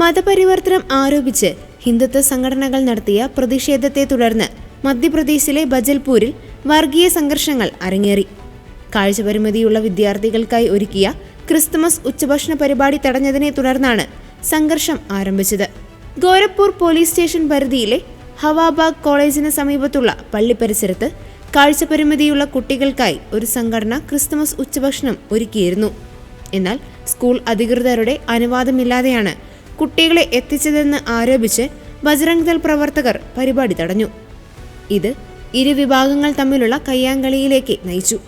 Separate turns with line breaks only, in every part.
മതപരിവർത്തനം ആരോപിച്ച് ഹിന്ദുത്വ സംഘടനകൾ നടത്തിയ പ്രതിഷേധത്തെ തുടർന്ന് മധ്യപ്രദേശിലെ ബജൽപൂരിൽ വർഗീയ സംഘർഷങ്ങൾ അരങ്ങേറി. കാഴ്ചപരിമിതിയുള്ള വിദ്യാർത്ഥികൾക്കായി ഒരുക്കിയ ക്രിസ്തുമസ് ഉച്ചഭക്ഷണ പരിപാടി തടഞ്ഞതിനെ തുടർന്നാണ് സംഘർഷം ആരംഭിച്ചത്. ഗോരഖ്പൂർ പോലീസ് സ്റ്റേഷൻ പരിധിയിലെ ഹവാബാഗ് കോളേജിന് സമീപത്തുള്ള പള്ളി പരിസരത്ത് കാഴ്ചപരിമിതിയുള്ള കുട്ടികൾക്കായി ഒരു സംഘടന ക്രിസ്തുമസ് ഉച്ചഭക്ഷണം ഒരുക്കിയിരുന്നു. എന്നാൽ സ്കൂൾ അധികൃതരുടെ അനുവാദമില്ലാതെയാണ് കുട്ടികളെ എത്തിച്ചതെന്ന് ആരോപിച്ച് ബജറംഗ് ദൾ പ്രവർത്തകർ പരിപാടി തടഞ്ഞു. ഇത് ഇരു വിഭാഗങ്ങൾ തമ്മിലുള്ള കയ്യാങ്കളിയിലേക്ക് നയിച്ചു.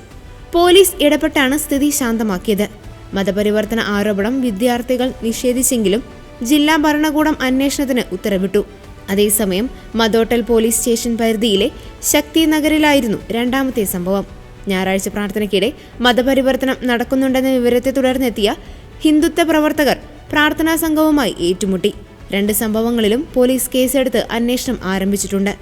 പോലീസ് ഇടപെട്ടാണ് സ്ഥിതി ശാന്തമാക്കിയത്. മതപരിവർത്തന ആരോപണം വിദ്യാർത്ഥികൾ നിഷേധിച്ചെങ്കിലും ജില്ലാ ഭരണകൂടം അന്വേഷണത്തിന് ഉത്തരവിട്ടു. അതേസമയം മദോട്ടൽ പോലീസ് സ്റ്റേഷൻ പരിധിയിലെ ശക്തി നഗറിലായിരുന്നു രണ്ടാമത്തെ സംഭവം. ഞായറാഴ്ച പ്രാർത്ഥനയ്ക്കിടെ മതപരിവർത്തനം നടക്കുന്നുണ്ടെന്ന വിവരത്തെ തുടർന്നെത്തിയ ഹിന്ദുത്വ പ്രവർത്തകർ പ്രാർത്ഥനാ സംഘവുമായി ഏറ്റുമുട്ടി. രണ്ട് സംഭവങ്ങളിലും പോലീസ് കേസെടുത്ത് അന്വേഷണം ആരംഭിച്ചിട്ടുണ്ട്.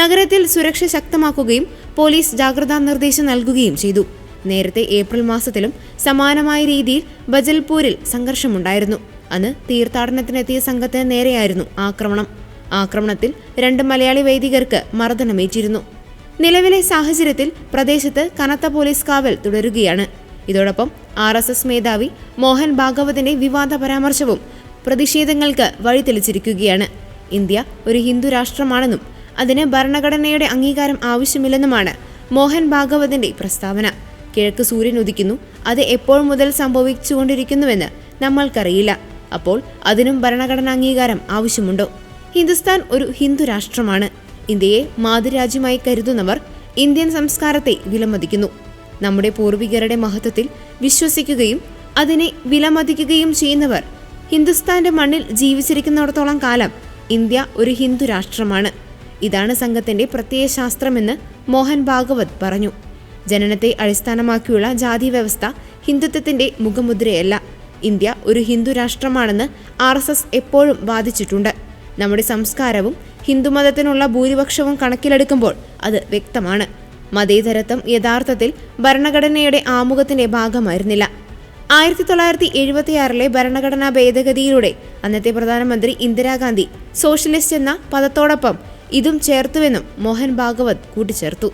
നഗരത്തിൽ സുരക്ഷ ശക്തമാക്കുകയും പോലീസ് ജാഗ്രതാ നിർദ്ദേശം നൽകുകയും ചെയ്തു. നേരത്തെ ഏപ്രിൽ മാസത്തിലും സമാനമായ രീതിയിൽ ബജൽപൂരിൽ സംഘർഷമുണ്ടായിരുന്നു. അന്ന് തീർത്ഥാടനത്തിനെത്തിയ സംഘത്തിന് നേരെയായിരുന്നു ആക്രമണം. ആക്രമണത്തിൽ രണ്ട് മലയാളി വൈദികർക്ക് മർദ്ദനമേറ്റിരുന്നു. നിലവിലെ സാഹചര്യത്തിൽ പ്രദേശത്ത് കനത്ത പോലീസ് കാവൽ തുടരുകയാണ്. ഇതോടൊപ്പം ആർ എസ് എസ് മേധാവി മോഹൻ ഭാഗവതിന്റെ വിവാദ പരാമർശവും പ്രതിഷേധങ്ങൾക്ക് വഴിതെളിച്ചിരിക്കുകയാണ്. ഇന്ത്യ ഒരു ഹിന്ദു രാഷ്ട്രമാണെന്നും അതിന് ഭരണഘടനയുടെ അംഗീകാരം ആവശ്യമില്ലെന്നുമാണ് മോഹൻ ഭാഗവതിന്റെ പ്രസ്താവന. കിഴക്ക് സൂര്യൻ ഉദിക്കുന്നു അത് എപ്പോൾ മുതൽ സംഭവിച്ചുകൊണ്ടിരിക്കുന്നുവെന്ന് നമ്മൾക്കറിയില്ല. അപ്പോൾ അതിനും ഭരണഘടനാ അംഗീകാരം ആവശ്യമുണ്ടോ? ഹിന്ദുസ്ഥാൻ ഒരു ഹിന്ദു രാഷ്ട്രമാണ്. ഇന്ത്യയെ മാതൃരാജ്യമായി കരുതുന്നവർ ഇന്ത്യൻ സംസ്കാരത്തെ വിലമതിക്കുന്നു. നമ്മുടെ പൂർവികരുടെ മഹത്വത്തിൽ വിശ്വസിക്കുകയും അതിനെ വിലമതിക്കുകയും ചെയ്യുന്നവർ ഹിന്ദുസ്ഥാന്റെ മണ്ണിൽ ജീവിച്ചിരിക്കുന്നിടത്തോളം കാലം ഇന്ത്യ ഒരു ഹിന്ദു രാഷ്ട്രമാണ്. ഇതാണ് സംഘത്തിന്റെ പ്രത്യയശാസ്ത്രമെന്ന് മോഹൻ ഭാഗവത് പറഞ്ഞു. ജനനത്തെ അടിസ്ഥാനമാക്കിയുള്ള ജാതി വ്യവസ്ഥ ഹിന്ദുത്വത്തിന്റെ മുഖമുദ്രയല്ല. ഇന്ത്യ ഒരു ഹിന്ദു രാഷ്ട്രമാണെന്ന് ആർ എസ് എസ് എപ്പോഴും വാദിച്ചിട്ടുണ്ട്. നമ്മുടെ സംസ്കാരവും ഹിന്ദുമതത്തിനുള്ള ഭൂരിപക്ഷവും കണക്കിലെടുക്കുമ്പോൾ അത് വ്യക്തമാണ്. മതേതരത്വം യഥാർത്ഥത്തിൽ ഭരണഘടനയുടെ ആമുഖത്തിന്റെ ഭാഗമായിരുന്നില്ല. ആയിരത്തി തൊള്ളായിരത്തി എഴുപത്തിയാറിലെ ഭരണഘടനാ ഭേദഗതിയിലൂടെ അന്നത്തെ പ്രധാനമന്ത്രി ഇന്ദിരാഗാന്ധി സോഷ്യലിസ്റ്റ് എന്ന പദത്തോടൊപ്പം ഇതും ചേർത്തുവെന്നും മോഹൻ ഭാഗവത് കൂട്ടിച്ചേർത്തു.